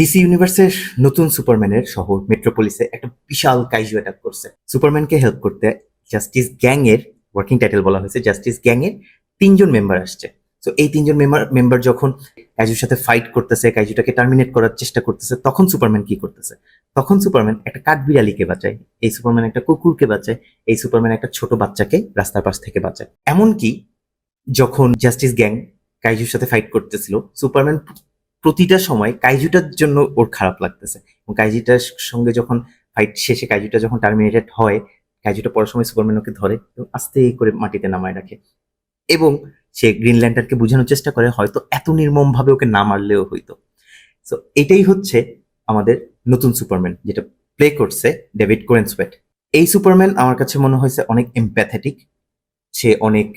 DC ইউনিভার্সের নতুন সুপারম্যানের শহর মেট্রোপলিসে একটা বিশাল কাইজু অ্যাটাক করছে। সুপারম্যানকে হেল্প করতে জাস্টিস গ্যাং এর ওয়ার্কিং টাইটেল বলা হয়েছে জাস্টিস গ্যাং এর তিনজন মেম্বার আসছে। তো এই তিনজন মেম্বার মেম্বার যখন কাইজুর সাথে ফাইট করতেছে, কাইজুটাকে টার্মিনেট করার চেষ্টা করতেছে, তখন সুপারম্যান কি করতেছে? তখন সুপারম্যান একটা কাঠবিড়ালিকে বাঁচায়, এই সুপারম্যান একটা কুকুরকে বাঁচায়, এই সুপারম্যান একটা ছোট বাচ্চাকে রাস্তার পাশ থেকে বাঁচায়। এমনকি যখন জাস্টিস গ্যাং কাইজুর সাথে ফাইট করতেছিল সুপারম্যান প্রতিটা সময় কাইজুটার জন্য ওর খারাপ লাগতেছে। এবং কাইজুটার সঙ্গে যখন ফাইট শেষে কাইজুটা যখন টার্মিনেটেড হয়, কাইজুটা পড়ার সময় সুপারম্যান ওকে ধরে এবং আস্তে করে মাটিতে নামায় রাখে। এবং সে গ্রিন ল্যান্ডারকে বোঝানোর চেষ্টা করে, হয়তো এত নির্মম ভাবে ওকে না মারলেও হইতো। সো এটাই হচ্ছে আমাদের নতুন সুপারম্যান যেটা প্লে করছে ডেভিড কোরেন্সওয়েট এই সুপারম্যান আমার কাছে মনে হয়েছে অনেক এম্প্যাথেটিক সে অনেক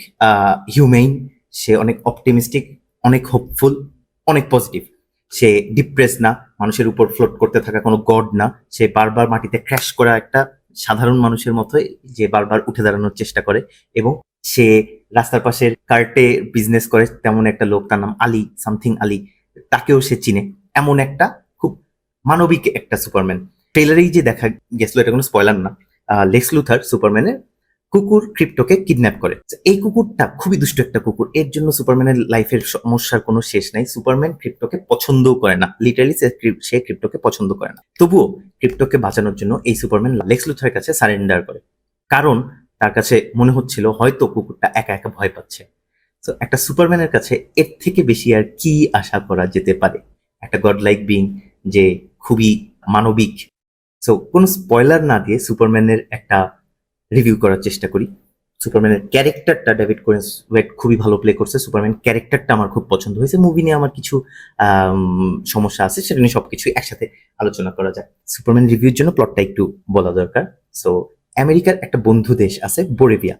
হিউমেইন সে অনেক অপটিমিস্টিক অনেক হোপফুল অনেক পজিটিভ সে ডিপ্রেস না, মানুষের উপর ফ্লোট করতে থাকা কোনো গড না, সে বারবার মাটিতে ক্র্যাশ করা একটা সাধারণ মানুষের মতোই যে বারবার উঠে দাঁড়ানোর চেষ্টা করে এবং সে রাস্তার পাশের কার্টে বিজনেস করে তেমন একটা লোক তার নাম আলী সামথিং আলী, তাকেও সে চিনে। এমন একটা খুব মানবিক একটা সুপারম্যান ট্রেলারেই যে দেখা গেছিল, এটা কোনো স্পয়লার না। লেক্স লুথার সুপারম্যানের কুকুর ক্রিপ্টোকে কিডন্যাপ করে। এই কুকুরটা খুবই দুষ্ট একটা কুকুর। এর জন্য সুপারম্যানের লাইফের সমস্যার কোনো শেষ নাই। সুপারম্যান ক্রিপ্টোকে পছন্দও করে না। লিটারালি সে ক্রিপ্টোকে পছন্দ করে না। তবুও ক্রিপ্টোকে বাঁচানোর জন্য এই সুপারম্যান লেক্স লুথারের কাছে সারেন্ডার করে। কারণ তার কাছে মনে হচ্ছিল হয়তো কুকুরটা একা একা ভয় পাচ্ছে। তো একটা সুপারম্যানের কাছে এর থেকে বেশি আর কি আশা করা যেতে পারে? একটা গড লাইক বিং যে খুবই মানবিক। সো কোনো স্পয়লার না দিয়ে সুপারম্যানের একটা রিভিউ করার চেষ্টা করি। সুপারম্যানের ক্যারেক্টারটা ডেভিড কোরেন্স ওয়েট খুবই ভালো প্লে করছে। সুপারম্যান ক্যারেক্টারটা আমার খুব পছন্দ হয়েছে। মুভি নিয়ে আমার কিছু সমস্যা আছে, সেটা নিয়ে সবকিছু একসাথে আলোচনা করা যায় সুপারম্যান রিভিউর জন্য প্লটটা একটু বলা দরকার। সো আমেরিকার একটা বন্ধু দেশ আছে বোরেভিয়া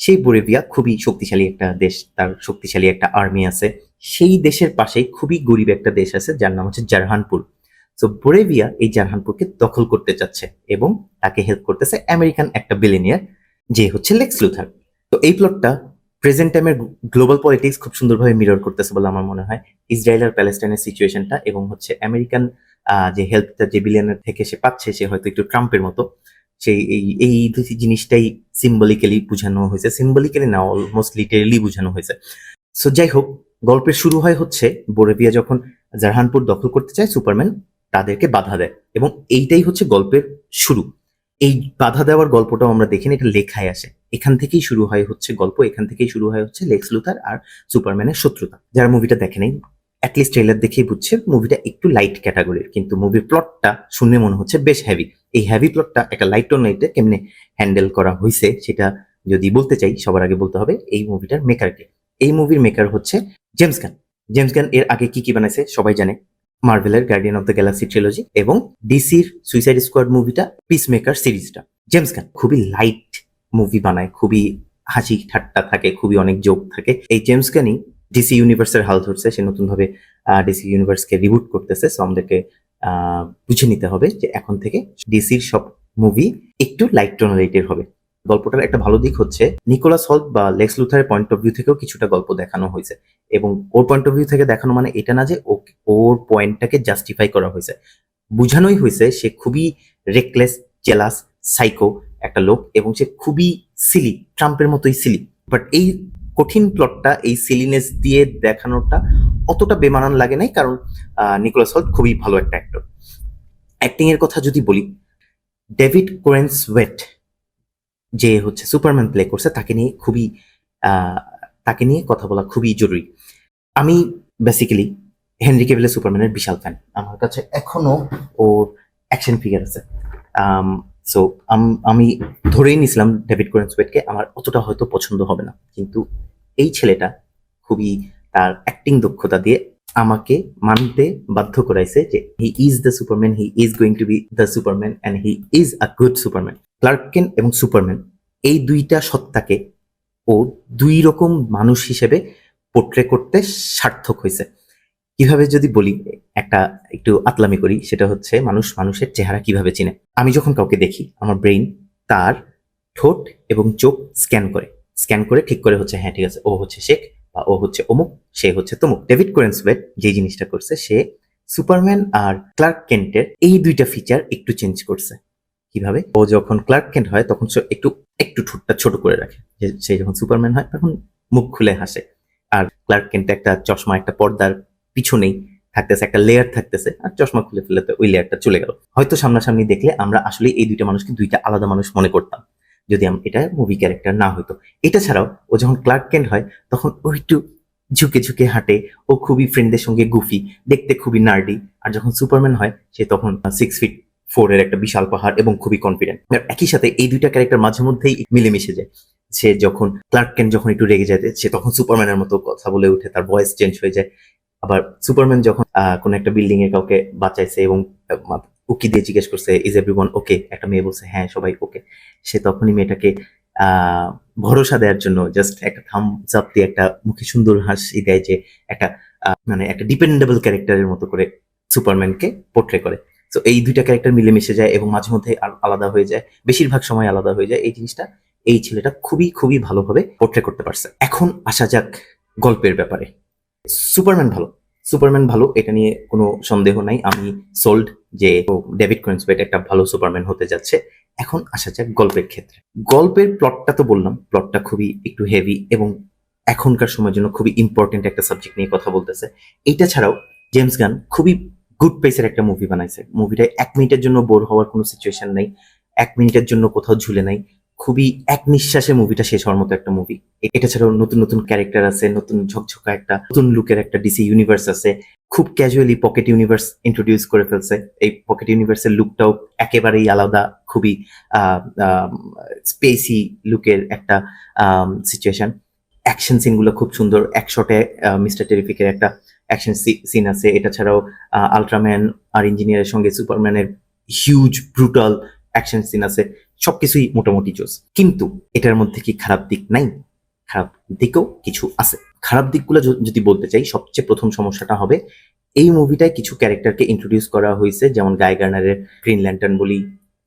সেই বোরেভিয়া খুবই শক্তিশালী একটা দেশ, তার শক্তিশালী একটা আর্মি আছে। সেই দেশের পাশেই খুবই গরিব একটা দেশ আছে, যার নাম হচ্ছে জারহানপুর তো বোরেভিয়া এই জারহানপুরকে দখল করতে চাচ্ছে এবং তাকে হেল্প করতেছে আমেরিকান একটা বিলিনিয়ার যে হচ্ছে লেক্স লুথার তো এই প্লটটা প্রেজেন্ট টাইমের গ্লোবাল পলিটিক্স খুব সুন্দরভাবে মিরর করতেছে বলে আমার মনে হয়। ইসরায়েল আর প্যালেস্টাইনের সিচুয়েশনটা এবং হচ্ছে আমেরিকান যে হেল্পটা যে বিলিয়নের থেকে সে পাচ্ছে, সে হয়তো একটু ট্রাম্পের মতো। সেই, এই এই দুটি জিনিসটাই সিম্বলিক্যালি বোঝানো হয়েছে। সিম্বলিক্যালি না অলমোস্ট লিটারেলি বোঝানো হয়েছে। সো যাই হোক, গল্পের শুরু হয় হচ্ছে বোরেভিয়া যখন জারহানপুর দখল করতে চায় সুপারম্যান তাদেরকে বাধা দেয়। এবং এইটাই হচ্ছে গল্পের শুরু। এই বাধা দেওয়ার গল্পটাও আমরা দেখিনি, এটা লেখায় আসে। এখান থেকেই শুরু হয় হচ্ছে গল্প, এখান থেকেই শুরু হয় হচ্ছে লেক্স লুথার আর সুপারম্যানের শত্রুতা। যারা মুভিটা দেখে নেই অ্যাটলিস্ট ট্রেলার দেখেই বুঝছে, মুভিটা একটু লাইট ক্যাটাগরির কিন্তু মুভির প্লটটা শুনে মনে হচ্ছে বেশ হেভি এই হেভি প্লটটা একটা লাইট টোন লাইটে কেমনে হ্যান্ডেল করা হয়েছে সেটা যদি বলতে চাই, সবার আগে বলতে হবে এই মুভিটার মেকারকে এই মুভির মেকার হচ্ছে জেমস গান জেমস গান এর আগে কি কি বানাইছে, সবাই জানে। মার্ভেলের guardian of the galaxy trilogy এবং ডিসির সুইসাইড স্কোয়াড মুভিটা পিস মেকার সিরিজটা জেমস গান খুবই লাইট মুভি বানায়, খুবই হাসি ঠাট্টা থাকে, খুবই অনেক যোগ থাকে। এই জেমস গানই ডিসি ইউনিভার্সের হাল ধরছে, সে নতুনভাবে ডিসি ইউনিভার্সকে রিবুট করতেছে। সো আমাদেরকে বুঝে নিতে হবে যে এখন থেকে ডিসির সব মুভি একটু লাইট টোনালিটির হবে। গল্পটার একটা ভালো দিক হচ্ছে, নিকোলাস হল্ট বা লেক্স লুথারের পয়েন্ট অফ ভিউ থেকেও কিছুটা গল্প দেখানো হয়েছে এবং ওর পয়েন্ট অফ ভিউ থেকে দেখানো মানে এটা না যে ওর পয়েন্টটাকে জাস্টিফাই করা হয়েছে। বুঝানোই হয়েছে সে খুবই রেকলেস জেলাস সাইকো একটা লোক এবং সে খুবই সিলি ট্রাম্পের মতোই সিলি বাট এই কঠিন প্লটটা এই সিলিনেস দিয়ে দেখানোটা অতটা বেমানান লাগে নাই কারণ নিকোলাস হল্ট খুবই ভালো একটা অ্যাক্টর অ্যাক্টিং এর কথা যদি বলি ডেভিড কোরেন্স ওয়েট যে হচ্ছে সুপারম্যান প্লে করছে, তাকে নিয়ে খুবই তাকে নিয়ে কথা বলা খুবই জরুরি। আমি বেসিক্যালি হেনরি কেভিলের সুপারম্যানের বিশাল ফ্যান আমার কাছে এখনও ওর অ্যাকশন ফিগার আছে। সো আমি ধরেই নিছিলাম ডেভিড কোরেন্সওয়েটকে আমার অতটা হয়তো পছন্দ হবে না। কিন্তু এই ছেলেটা খুবই তার অ্যাক্টিং দক্ষতা দিয়ে আমাকে মানতে বাধ্য করাইছে যে he is the Superman he is going to be the Superman and he is a good Superman ক্লার্কেন এবং সুপারম্যান, এই দুইটা সত্তাকে ও দুই রকম মানুষ হিসেবে পোট্রে করতে সার্থক হয়েছে। কীভাবে যদি বলি, একটা একটু আতলামি করি, সেটা হচ্ছে মানুষ মানুষের চেহারা কীভাবে চিনে। আমি যখন কাউকে দেখি, আমার ব্রেইন তার ঠোঁট এবং চোখ স্ক্যান করে। স্ক্যান করে ঠিক করে হচ্ছে হ্যাঁ ঠিক আছে, ও হচ্ছে শেখ বা ও হচ্ছে অমুক, সে হচ্ছে তমুক। ডেভিড কোরেন্সওয়েট যে জিনিসটা করছে, সে সুপারম্যান আর ক্লার্ক কেন্টের এই দুইটা ফিচার একটু চেঞ্জ করছে। কীভাবে? ও যখন ক্লার্ক কেন্ট হয়, তখন সে একটু একটু ঠোঁটটা ছোট করে রাখে। সে যখন সুপারম্যান হয়, তখন মুখ খুলে হাসে। আর ক্লার্ক কেন্ট একটা চশমা, একটা পর্দার পিছনেই থাকতেছে, একটা লেয়ার থাকতেছে, আর চশমা খুলে ফেলে ওই লেয়ারটা চলে গেল। হয়তো সামনাসামনি দেখলে আমরা আসলে এই দুইটা মানুষকে দুইটা আলাদা মানুষ মনে করতাম, যদি এটা মুভি ক্যারেক্টার না হতো এটা ছাড়াও, ও যখন ক্লার্ক কেন্ট হয়, তখন ও একটু ঝুঁকে ঝুঁকে হাঁটে, ও খুবই ফ্রেন্ডদের সঙ্গে গুফি দেখতে খুবই নার্ডি আর যখন সুপারম্যান হয়, সে তখন সিক্স ফিট ফোর এর একটা বিশাল পাহাড় এবং খুবই কনফিডেন্ট একই সাথে এই দুইটা ক্যারেক্টার মাঝে মধ্যেই মিলেমিশে যায়। সে যখন ক্লার্ক কেন্ট যখন একটু রেগে যায়, সে তখন সুপারম্যানের মতো কথা বলে উঠে তার ভয়েস চেঞ্জ হয়ে যায়। আবার সুপারম্যান যখন কোনো একটা বিল্ডিং এ কাউকে বাঁচাইছে এবং উকি দিয়ে জিজ্ঞেস করছে ইজ এভরিওয়ান ওকে একটা মেয়ে বলছে হ্যাঁ সবাই ওকে সে তখনই মেয়েটাকে ভরসা দেওয়ার জন্য জাস্ট একটা থাম চাপ দিয়ে একটা মুখে সুন্দর হাসি দেয় যে একটা মানে একটা ডিপেন্ডেবল ক্যারেক্টারের মতো করে সুপারম্যানকে পোর্ট্রে করে। তো এই দুইটা ক্যারেক্টার মিলেমিশে যায় এবং মাঝে মধ্যে আল- আলাদা হয়ে যায়। বেশিরভাগ সময় আলাদা হয়ে যায়। এই জিনিসটা, এই ছেলেটা খুবই খুবই ভালোভাবে পোর্ট্রে করতে পারছে। এখন আসা যাক গল্পের ব্যাপারে। সুপারম্যান ভালো। সুপারম্যান ভালো, এটা নিয়ে কোনো সন্দেহ নাই। আমি সোল্ড যে ডেভিড কোয়েন্সবেট একটা ভালো সুপারম্যান হতে যাচ্ছে। এখন আসা যাক গল্পের ক্ষেত্রে। গল্পের প্লটটা তো বললাম প্লটটা খুবই একটু হেভি এবং এখনকার সময়ের জন্য খুবই ইম্পর্টেন্ট একটা সাবজেক্ট নিয়ে কথা বলতেছে। এইটা ছাড়াও জেমস গান খুবই গুড পেসের একটা মুভি বানাইছে। মুভিটা এক মিনিটের জন্য বোর হওয়ার কোনো সিচুয়েশন নেই। এক মিনিটের জন্য কোথাও ঝুলে নাই। খুবই এক নিঃশ্বাসে মুভিটা শেষ হওয়ার মতো একটা মুভি এটা ছাড়াও নতুন নতুন ক্যারেক্টার আছে, নতুন ঝকঝকা একটা, নতুন লুকের একটা ডিসি ইউনিভার্স আছে। খুব ক্যাজুয়ালি পকেট ইউনিভার্স ইন্ট্রোডিউস করে ফেলছে। এই পকেট ইউনিভার্সের লুকটাও একেবারেই আলাদা, খুবই স্পেসি লুকের একটা সিচুয়েশন অ্যাকশন সিনগুলো খুব সুন্দর। এক শটে মিস্টার টেরিফিকের একটা অ্যাকশন সিন আছে। এটা ছাড়াও আলট্রাম্যান আর ইঞ্জিনিয়ারের সঙ্গে সুপারম্যানের হিউজ ব্রুটাল অ্যাকশন সিন আছে। সবকিছুই মোটামুটি জোস। কিন্তু এটার মধ্যে কি খারাপ দিক নাই? খারাপ দিকও কিছু আছে। খারাপ দিকগুলো যদি বলতে চাই, সবচেয়ে প্রথম সমস্যাটা হবে, এই মুভিটায় কিছু ক্যারেক্টারকে ইন্ট্রোডিউস করা হয়েছে। যেমন গাই গার্নারের গ্রিন ল্যান্টার্ন বলি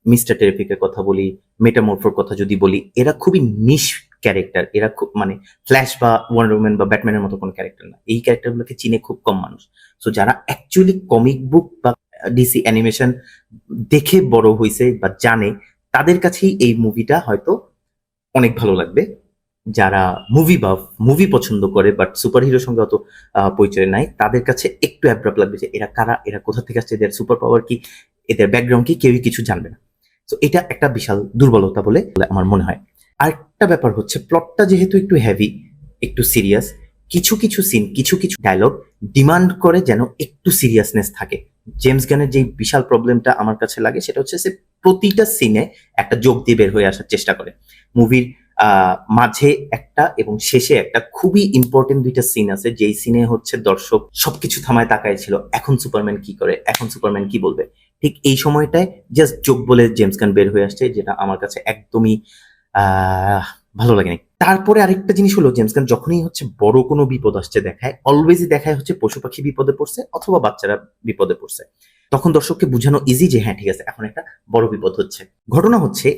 মিস্টার টেরিফিকের কথা বলি মেটামোরফোর কথা যদি বলি, এরা খুবই নিশ ক্যারেক্টার এরা খুব মানে ফ্ল্যাশ বা ওয়ান্ডার উম্যান বা ব্যাটম্যানের মতো কোনো ক্যারেক্টার না। এই ক্যারেক্টারগুলোকে চিনে খুব কম মানুষ। সো যারা অ্যাকচুয়ালি কমিক বুক বা ডিসি অ্যানিমেশন দেখে বড় হয়েছে বা জানে, তাদের কাছেই এই মুভিটা হয়তো অনেক ভালো লাগবে। যারা মুভি বা মুভি পছন্দ করে বাট সুপার হিরোর সঙ্গে অত পরিচয় নাই, তাদের কাছে একটু অ্যাপ্রাপ লাগবে যে এরা কারা, এরা কোথা থেকে আসছে, এদের সুপার পাওয়ার কি, এদের ব্যাকগ্রাউন্ড কি, কেউই কিছু জানবে না। তো এটা একটা বিশাল দুর্বলতা বলে আমার মনে হয়। আরেকটা ব্যাপার হচ্ছে প্লটটা যেহেতু একটু হেভি একটু সিরিয়াস কিছু কিছু সিন কিছু কিছু ডায়লগ ডিমান্ড করে যেন একটু সিরিয়াসনেস থাকে। জেমস গানের যে বিশাল প্রবলেমটা আমার কাছে লাগে, সেটা হচ্ছে সে প্রতিটা সিনে একটা যোগ দিয়ে বের হয়ে আসার চেষ্টা করে। মুভির মাঝে একটা এবং শেষে একটা খুবই ইম্পর্টেন্ট দুইটা সিন আছে, যেই সিনে হচ্ছে দর্শক সবকিছু থামায় তাকায় ছিল, এখন সুপারম্যান কি করে, এখন সুপারম্যান কি বলবে? ঠিক এই সময়টায় জাস্ট যোগ বলে জেমস গান বের হয়ে আসছে, যেটা আমার কাছে একদমই ভালো লাগেনি। তারপরে আরেকটা জিনিস হলো জেমস গান যখনই হচ্ছে বড় কোনো বিপদ আসছে দেখায় অলওয়েজই দেখায় হচ্ছে পশু পাখি বিপদে পড়ছে অথবা বাচ্চারা বিপদে পড়ছে। তখন দর্শককে বোঝানো ইজি যে হ্যাঁ ঠিক আছে, এখন একটা বড় বিপদ হচ্ছে। ঘটনা হচ্ছে,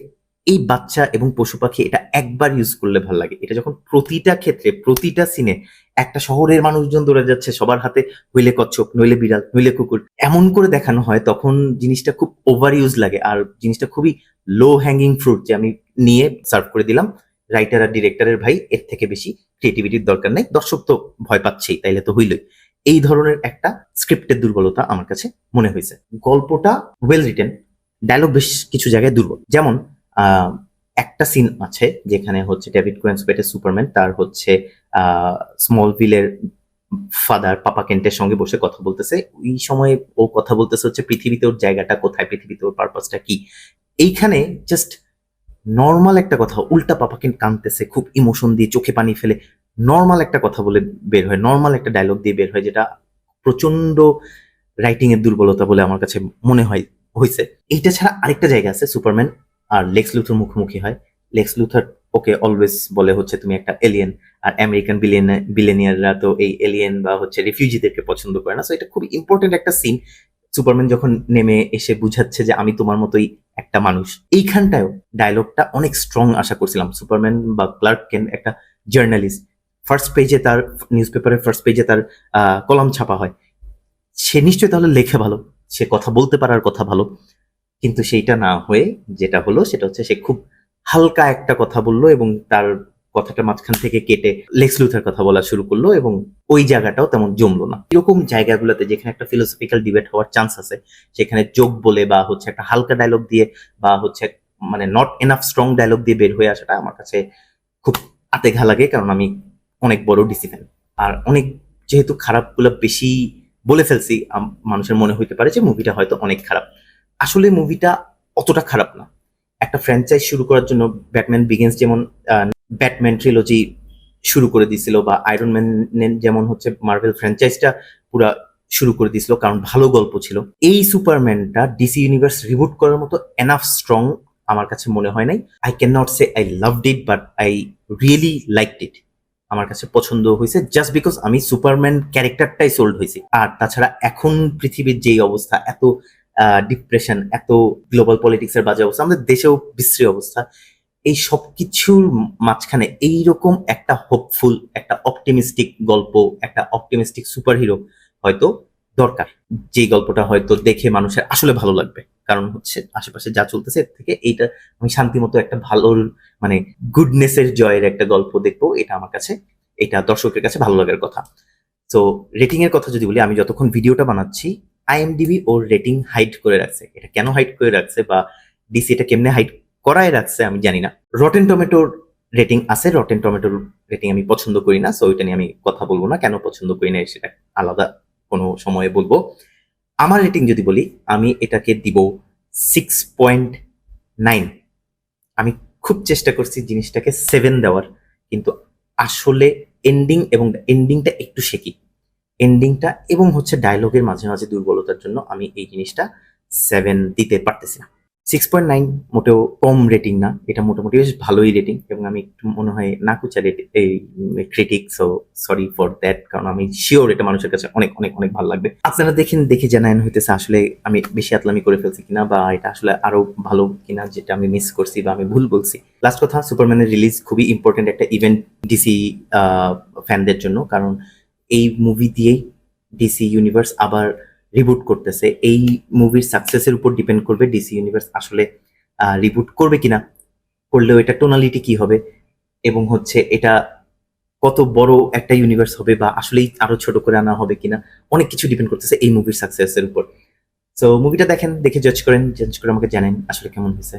এই বাচ্চা এবং পশু পাখি এটা একবার ইউজ করলে ভালো লাগে। এটা যখন প্রতিটা ক্ষেত্রে, প্রতিটা সিনে একটা শহরের মানুষজন দৌড়ে যাচ্ছে, সবার হাতে হইলে কচ্ছপ, নইলে বিড়াল, নইলে কুকুর, এমন করে দেখানো হয়, তখন জিনিসটা খুব ওভার ইউজ লাগে। আর জিনিসটা খুবই লো হ্যাঙ্গিং ফ্রুট যে আমি নিয়ে সার্ভ করে দিলাম। রাইটার আর ডিরেক্টরের ভাই, এর থেকে বেশি ক্রিয়েটিভিটির দরকার নেই। দর্শক তো ভয় পাচ্ছেই, তাইলে তো হইলই। এই ধরনের একটা স্ক্রিপ্টের দুর্বলতা আমার কাছে মনে হয়েছে। গল্পটা ওয়েল রিটেন ডায়লগ বেশ কিছু জায়গায় দুর্বল। যেমন একটা সিন আছে যেখানে হচ্ছে ডেভিড কোয়েন্সপেটের সুপারম্যান তার হচ্ছে স্মল ভিলের ফাদার পাপা কেন্টের সঙ্গে বসে কথা বলতেছে। ওই সময় ও কথা বলতেছে হচ্ছে পৃথিবীতে ওর জায়গাটা কোথায়, পৃথিবীতে ওর পারপাসটা কি? এইখানে জাস্ট নর্মাল একটা কথা, উল্টা পাপা কেন্ট কানতেছে, খুব ইমোশন দিয়ে চোখে পানি ফেলে। নর্মাল একটা কথা বলে বের হয় নর্মাল একটা ডায়লগ দিয়ে বের হয়, যেটা প্রচণ্ড রাইটিং এর দুর্বলতা বলে আমার কাছে মনে হয় হয়েছে এইটা ছাড়া আরেকটা জায়গা আছে সুপারম্যান আর লেক্স লুথর মুখোমুখি হয়। লেক্স লুথার ওকে অলওয়েজ বলে হচ্ছে, তুমি একটা এলিয়েন আর আমেরিকান বিলিয়ন বিলেনিয়াররা তো এই এলিয়েন বা হচ্ছে রিফিউজিদেরকে পছন্দ করে না। সো এটা খুব ইম্পর্টেন্ট একটা সিন সুপারম্যান যখন নেমে এসে বুঝাচ্ছে যে আমি তোমার মতোই একটা মানুষ, এইখানটায়ও ডায়লগটা অনেক স্ট্রং আশা করছিলাম। সুপারম্যান বা ক্লার্ক কেন একটা জার্নালিস্ট ফার্স্ট পেজে তার নিউজ পেপারের ফার্স্ট পেজে তার কলম ছাপা হয়। সে নিশ্চয়ই তাহলে লেখে ভালো, সে কথা বলতে পারার কথা ভালো, কিন্তু সেইটা না হয়ে যেটা হলো সেটা হচ্ছে সে খুব হালকা একটা কথা বলল এবং তার কথাটা মাঝখান থেকে কেটে লেক্স লুথার কথা বলা শুরু করল এবং ওই জায়গাটাও তেমন জমলো না। এরকম জায়গাগুলোতে যেখানে একটা ফিলোসফিক্যাল ডিবেট হওয়ার চান্স আছে, সেখানে যোগ বলে বা হচ্ছে একটা হালকা ডায়লগ দিয়ে বা হচ্ছে মানে নট এনাফ স্ট্রং ডায়লগ দিয়ে বের হয়ে আসাটা আমার কাছে খুব আতে ঘা লাগে কারণ আমি অনেক বড় ডিসি ফ্যান আর অনেক যেহেতু খারাপগুলো বেশি বলে ফেলছি মানুষের মনে হইতে পারে যে মুভিটা হয়তো অনেক খারাপ। আসলে মুভিটা অতটা খারাপ না। একটা ফ্র্যাঞ্চাইজ শুরু করার জন্য ব্যাটম্যান বিগেন্স যেমন ব্যাটম্যান ট্রিলজি শুরু করে দিয়েছিল বা আয়রন ম্যান যেমন হচ্ছে মার্ভেল ফ্র্যাঞ্চাইজটা পুরা শুরু করে দিয়েছিল, কারণ ভালো গল্প ছিল। এই সুপারম্যানটা ডিসি ইউনিভার্স রিবুট করার মতো এনাফ স্ট্রং আমার কাছে মনে হয় নাই। I can not say I love it but I really like it আমার কাছে পছন্দ হয়েছে জাস্ট বিকজ আমি সুপারম্যান ক্যারেক্টারটাই সোল্ড হয়েছি। আর তাছাড়া এখন পৃথিবীর যেই অবস্থা, এত ডিপ্রেশন এত গ্লোবাল পলিটিক্স এর বাজে অবস্থা, আমাদের দেশেও বিশ্রী অবস্থা। এই সব কিছুর মাঝখানে এইরকম একটা হোপফুল একটা অপটিমিস্টিক গল্প, একটা অপটিমিস্টিক সুপারহিরো হয়তো দরকার। যে গল্পটা হয়তো দেখে মানুষের আসলে ভালো লাগবে। কারণ হচ্ছে আশেপাশে যা চলতেছে থেকে এইটা আমি শান্তি মতো একটা ভালো মানে গুডনেসের জয়ের একটা গল্প দেখব। এটা আমার কাছে, এটা দর্শকের কাছে ভালো লাগার কথা। তো রেটিং এর কথা যদি বলি, আমি যতক্ষণ ভিডিওটা বানাচ্ছি আইএমডিবি ওর রেটিং হাইড করে রাখছে। এটা কেন হাইড করে রাখছে বা ডিসি এটা কেমনে হাইড করায় রাখছে আমি জানি না। রটেন টমেটোর রেটিং আছে রটেন টমেটোর রেটিং আমি পছন্দ করি না সো ওইটা নিয়ে আমি কথা বলব না। কেন পছন্দ করি না, সেটা আলাদা কোনো সময়ে বলব। আমার রেটিং যদি বলি, আমি এটাকে দিব সিক্স পয়েন্ট নাইন আমি খুব চেষ্টা করছি জিনিসটাকে সেভেন দেওয়ার, কিন্তু আসলে এন্ডিং এবং এন্ডিংটা একটু শেকি এন্ডিংটা এবং হচ্ছে ডায়লগের মাঝে মাঝে দুর্বলতার জন্য আমি এই জিনিসটা সেভেন দিতে পারতেছি না। সিক্স পয়েন্ট নাইন মোটেও কম রেটিং না। এটা মোটামুটি বেশ ভালোই রেটিং এবং আমি একটু মনে হয় না কুচা এই critic so sorry for that কারণ আমি শিওর এটা মানুষের কাছে অনেক অনেক অনেক ভালো লাগবে। আপনারা দেখেন, দেখে জানান হইতেছে আসলে আমি বেশি আতলামি করে ফেলছি কিনা বা এটা আসলে আরও ভালো কিনা যেটা আমি মিস করছি বা আমি ভুল বলছি। লাস্ট কথা সুপারম্যানের রিলিজ খুবই ইম্পর্টেন্ট একটা ইভেন্ট ডিসি ফ্যানদের জন্য, কারণ এই মুভি দিয়েই ডিসি ইউনিভার্স আবার রিবুট করতেছে, এই মুভির সাকসেসের উপর ডিপেন্ড করবে ডিসি ইউনিভার্স আসলে রিবুট করবে কিনা, করলেও এটা টোনালিটি কি হবে, এবং হচ্ছে এটা কত বড় একটা ইউনিভার্স হবে বা আসলেই আরও ছোট করে আনা হবে কিনা, অনেক কিছু ডিপেন্ড করতেছে এই মুভির সাকসেসের উপর। সো মুভিটা দেখেন, দেখে জজ করেন জাজ করে আমাকে জানেন আসলে কেমন হয়েছে।